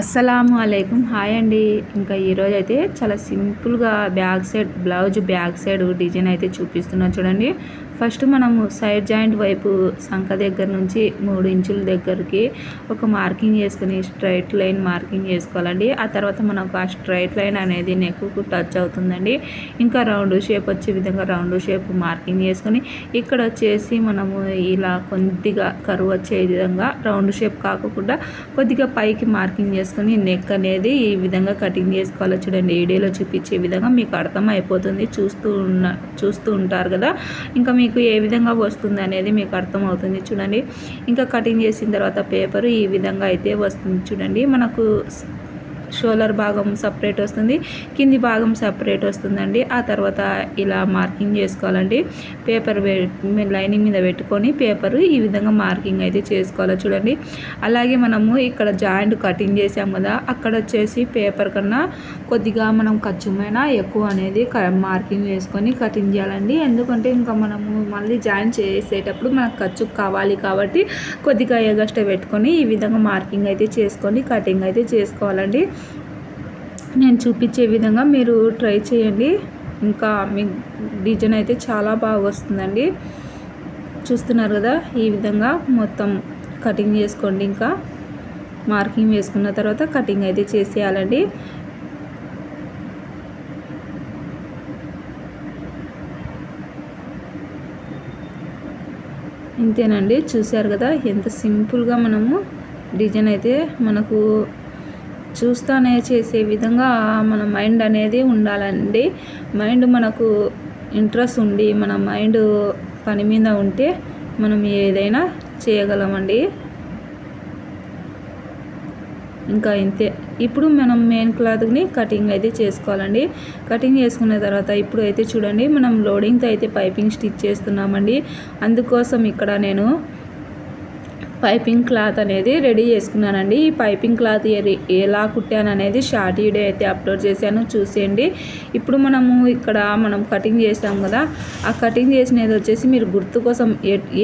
అస్సలాము అలైకుం. హాయ్ అండి. ఇంకా ఈరోజు అయితే చాలా సింపుల్గా back side blouse back side design అయితే చూపిస్తున్నాను చూడండి. ఫస్ట్ మనము సైడ్ జాయింట్ వైపు సంఖ దగ్గర నుంచి మూడు ఇంచుల దగ్గరికి ఒక మార్కింగ్ చేసుకుని స్ట్రైట్ లైన్ మార్కింగ్ చేసుకోవాలండి. ఆ తర్వాత మనకు ఆ స్ట్రైట్ లైన్ అనేది నెక్కు టచ్ అవుతుందండి. ఇంకా రౌండ్ షేప్ వచ్చే విధంగా రౌండ్ షేప్ మార్కింగ్ చేసుకొని ఇక్కడ వచ్చేసి మనము ఇలా కొద్దిగా కరువు వచ్చే విధంగా రౌండ్ షేప్ కాకుండా కొద్దిగా పైకి మార్కింగ్ చేసుకొని నెక్ అనేది ఈ విధంగా కటింగ్ చేసుకోవాలి చూడండి. వీడియోలో చూపించే విధంగా మీకు అర్థం అయిపోతుంది చూస్తూ ఉన్న చూస్తూ ఉంటారు కదా. ఇంకా మీకు ఏ విధంగా వస్తుంది అనేది మీకు అర్థమవుతుంది చూడండి. ఇంకా కటింగ్ చేసిన తర్వాత పేపర్ ఈ విధంగా అయితే వస్తుంది చూడండి. మనకు షోలర్ భాగం సపరేట్ వస్తుంది కింది భాగం సపరేట్ వస్తుందండి. ఆ తర్వాత ఇలా మార్కింగ్ చేసుకోవాలండి. పేపర్ లైనింగ్ మీద పెట్టుకొని పేపర్ ఈ విధంగా మార్కింగ్ అయితే చేసుకోవాలి చూడండి. అలాగే మనము ఇక్కడ జాయింట్ కటింగ్ చేసాం కదా అక్కడ వచ్చేసి పేపర్ కన్నా కొద్దిగా మనం ఖర్చుమైన ఎక్కువ అనేది మార్కింగ్ వేసుకొని కటింగ్ చేయాలండి. ఎందుకంటే ఇంకా మనము మళ్ళీ జాయిన్ చేసేటప్పుడు మనకు ఖర్చు కావాలి కాబట్టి కొద్దిగా ఎగస్ట పెట్టుకొని ఈ విధంగా మార్కింగ్ అయితే చేసుకొని కటింగ్ అయితే చేసుకోవాలండి. నేను చూపించే విధంగా మీరు ట్రై చేయండి. ఇంకా మీ డిజైన్ అయితే చాలా బాగా వస్తుందండి. చూస్తున్నారు కదా ఈ విధంగా మొత్తం కటింగ్ చేసుకోండి. ఇంకా మార్కింగ్ వేసుకున్న తర్వాత కటింగ్ అయితే చేసేయాలండి. ఇంతేనండి. చూశారు కదా ఎంత సింపుల్గా మనము డిజైన్ అయితే మనకు చూస్తానే చేసే విధంగా మన మైండ్ అనేది ఉండాలండి. మైండ్ మనకు ఇంట్రెస్ట్ ఉండి మన మైండ్ పని మీద ఉంటే మనం ఏదైనా చేయగలమండి. ఇంకా ఇంతే. ఇప్పుడు మనం మెయిన్ క్లాత్ని కటింగ్ అయితే చేసుకోవాలండి. కటింగ్ చేసుకున్న తర్వాత ఇప్పుడు అయితే చూడండి మనం లోడింగ్తో అయితే పైపింగ్ స్టిచ్ చేస్తున్నామండి. అందుకోసం ఇక్కడ నేను పైపింగ్ క్లాత్ అనేది రెడీ చేసుకున్నానండి. ఈ పైపింగ్ క్లాత్ ఎలా కుట్టాను అనేది షార్ట్ వీడియో అయితే అప్లోడ్ చేశాను. చూసేయండి. ఇప్పుడు మనము ఇక్కడ మనం కటింగ్ చేసాం కదా ఆ కటింగ్ చేసినది వచ్చేసి మీరు గుర్తు కోసం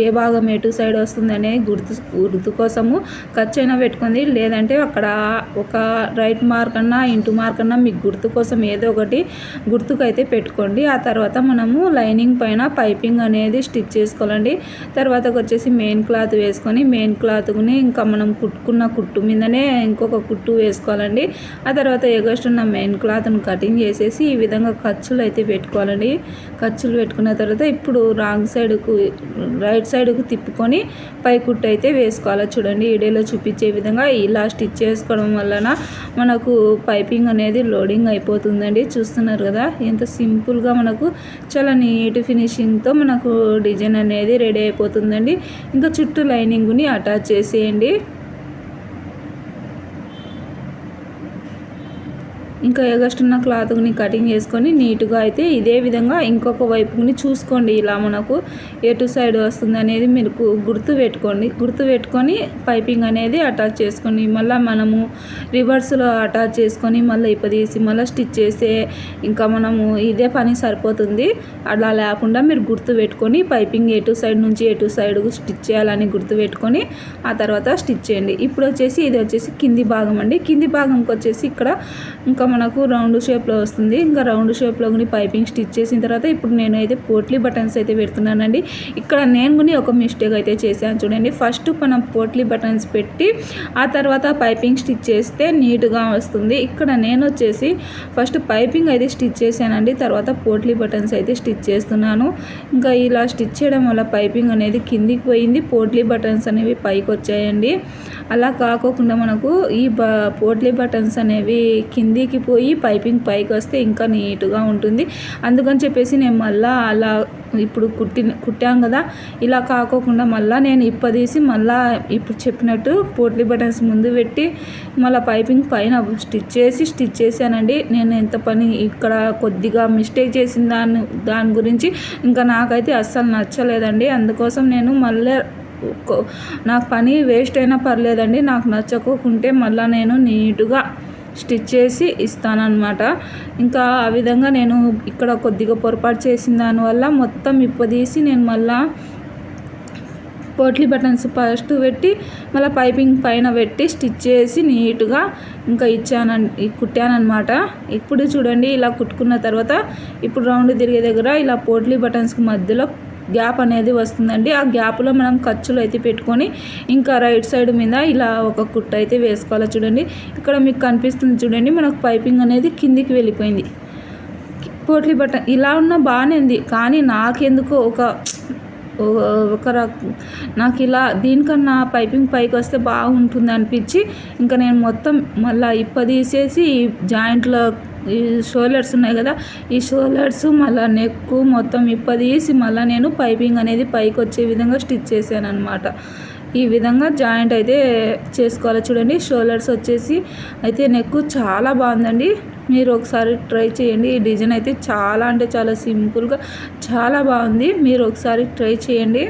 ఏ భాగం ఎటు సైడ్ వస్తుంది అనేది గుర్తు గుర్తు కోసము ఖర్చు అయినా పెట్టుకుంది లేదంటే అక్కడ ఒక రైట్ మార్క్ అన్నా ఇంటూ మార్క్ అన్నా మీకు గుర్తు కోసం ఏదో ఒకటి గుర్తుకైతే పెట్టుకోండి. ఆ తర్వాత మనము లైనింగ్ పైన పైపింగ్ అనేది స్టిచ్ చేసుకోవాలండి. తర్వాత వచ్చేసి మెయిన్ క్లాత్ వేసుకొని మెయిన్ ప్లెయిన్ క్లాత్ని ఇంకా మనం కుట్టుకున్న కుట్టు మీదనే ఇంకొక కుట్టు వేసుకోవాలండి. ఆ తర్వాత ఎగస్టున్న మెయిన్ క్లాత్ని కటింగ్ చేసేసి ఈ విధంగా ఖర్చులు అయితే పెట్టుకోవాలండి. ఖర్చులు పెట్టుకున్న తర్వాత ఇప్పుడు రాంగ్ సైడ్కు రైట్ సైడ్కు తిప్పుకొని పై కుట్టు అయితే వేసుకోవాలి చూడండి. వీడియోలో చూపించే విధంగా ఇలా స్టిచ్ చేసుకోవడం వలన మనకు పైపింగ్ అనేది లోడింగ్ అయిపోతుందండి. చూస్తున్నారు కదా ఎంత సింపుల్గా మనకు చాలా నీట్ ఫినిషింగ్తో మనకు డిజైన్ అనేది రెడీ అయిపోతుందండి. ఇంకా చుట్టూ లైనింగ్ని అటాచ్ చేసేయండి. ఇంకా ఎగస్టున్న క్లాత్ని కటింగ్ చేసుకొని నీట్గా అయితే ఇదే విధంగా ఇంకొక వైపుని చూసుకోండి ఇలా మనకు ఎటు సైడ్ వస్తుంది అనేది మీరు గుర్తు పెట్టుకోండి. గుర్తు పెట్టుకొని పైపింగ్ అనేది అటాచ్ చేసుకోండి మళ్ళీ మనము రివర్స్లో అటాచ్ చేసుకొని మళ్ళీ ఇప్పదీసి మళ్ళీ స్టిచ్ చేసే ఇంకా మనము ఇదే పని సరిపోతుంది. అలా లేకుండా మీరు గుర్తు పెట్టుకొని పైపింగ్ ఎటు సైడ్ నుంచి ఎటు సైడ్ స్టిచ్ చేయాలని గుర్తు పెట్టుకొని ఆ తర్వాత స్టిచ్ చేయండి. ఇప్పుడు వచ్చేసి ఇది వచ్చేసి కింది భాగం అండి. కింది భాగంకి వచ్చేసి ఇక్కడ ఇంకా మనకు రౌండ్ షేప్లో వస్తుంది. ఇంకా రౌండ్ షేప్లో కూడా పైపింగ్ స్టిచ్ చేసిన తర్వాత ఇప్పుడు నేను అయితే పోట్లీ బటన్స్ అయితే పెడుతున్నానండి. ఇక్కడ నేను కూడా ఒక మిస్టేక్ అయితే చేశాను చూడండి. ఫస్ట్ మనం పోట్లీ బటన్స్ పెట్టి ఆ తర్వాత పైపింగ్ స్టిచ్ చేస్తే నీట్గా వస్తుంది. ఇక్కడ నేను వచ్చేసి ఫస్ట్ పైపింగ్ అయితే స్టిచ్ చేశానండి. తర్వాత పోట్లీ బటన్స్ అయితే స్టిచ్ చేస్తున్నాను. ఇంకా ఇలా స్టిచ్ చేయడం వల్ల పైపింగ్ అనేది కిందికి పోయింది. పోట్లీ బటన్స్ అనేవి పైకి వచ్చాయండి. అలా కాకోకుండా మనకు ఈ బ పోట్లీ బటన్స్ అనేవి కిందికి పోయి పైపింగ్ పైకి వస్తే ఇంకా నీట్గా ఉంటుంది. అందుకని చెప్పేసి నేను మళ్ళీ అలా ఇప్పుడు కుట్టి కుట్టాం కదా ఇలా కాకోకుండా మళ్ళీ నేను ఇప్పదీసి మళ్ళీ ఇప్పుడు చెప్పినట్టు పోట్లీ బటన్స్ ముందు పెట్టి మళ్ళీ పైపింగ్ పైన స్టిచ్ చేసి స్టిచ్ చేశానండి. నేను ఎంత పని ఇక్కడ కొద్దిగా మిస్టేక్ చేసిన దాని దాని గురించి ఇంకా నాకైతే అస్సలు నచ్చలేదండి. అందుకోసం నేను మళ్ళీ నాకు పని వేస్ట్ అయినా పర్లేదండి. నాకు నచ్చకోకుంటే మళ్ళీ నేను నీటుగా స్టిచ్ చేసి ఇస్తానన్నమాట. ఇంకా ఆ విధంగా నేను ఇక్కడ కొద్దిగా పొరపాటు చేసిన దానివల్ల మొత్తం ఇప్పదీసి నేను మళ్ళీ పోట్లీ బటన్స్ ఫస్ట్ పెట్టి మళ్ళీ పైపింగ్ పైన పెట్టి స్టిచ్ చేసి నీట్గా ఇంకా ఇచ్చాను కుట్టానమాట ఇప్పుడు చూడండి ఇలా కుట్టుకున్న తర్వాత ఇప్పుడు రౌండ్ తిరిగే దగ్గర ఇలా పోట్లీ బటన్స్కి మధ్యలో గ్యాప్ అనేది వస్తుందండి. ఆ గ్యాప్లో మనం ఖర్చులు అయితే పెట్టుకొని ఇంకా రైట్ సైడ్ మీద ఇలా ఒక కుట్ట అయితే వేసుకోవాలి చూడండి. ఇక్కడ మీకు కనిపిస్తుంది చూడండి మనకు పైపింగ్ అనేది కిందికి వెళ్ళిపోయింది. పోట్లీ బటన్ ఇలా ఉన్న బాగానే ఉంది కానీ నాకెందుకో ఒక ఒక రక నాకు ఇలా దీనికన్నా పైపింగ్ పైకి వస్తే బాగుంటుంది అనిపించి ఇంకా నేను మొత్తం మళ్ళీ ఇప్ప తీసేసి జాయింట్లో ఈ షోల్డర్స్ ఉన్నాయి కదా ఈ షోల్డర్స్ మళ్ళీ నెక్ మొత్తం ఇప్పదీసి మళ్ళీ నేను పైపింగ్ అనేది పైకి వచ్చే విధంగా స్టిచ్ చేశాను అనమాట ఈ విధంగా జాయింట్ అయితే చేసుకోవాలి చూడండి. షోల్డర్స్ వచ్చేసి అయితే నెక్ చాలా బాగుందండి. మీరు ఒకసారి ట్రై చేయండి. ఈ డిజైన్ అయితే చాలా అంటే చాలా సింపుల్గా చాలా బాగుంది. మీరు ఒకసారి ట్రై చేయండి.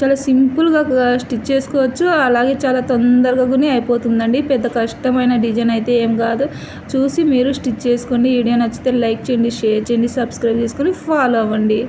చాలా సింపుల్గా స్టిచ్ చేసుకోవచ్చు. అలాగే చాలా తొందరగా కూడా అయిపోతుందండి. పెద్ద కష్టమైన డిజైన్ అయితే ఏం కాదు. చూసి మీరు స్టిచ్ చేసుకోండి. వీడియో నచ్చితే లైక్ చేయండి షేర్ చేయండి సబ్స్క్రైబ్ చేసుకొని ఫాలో అవ్వండి.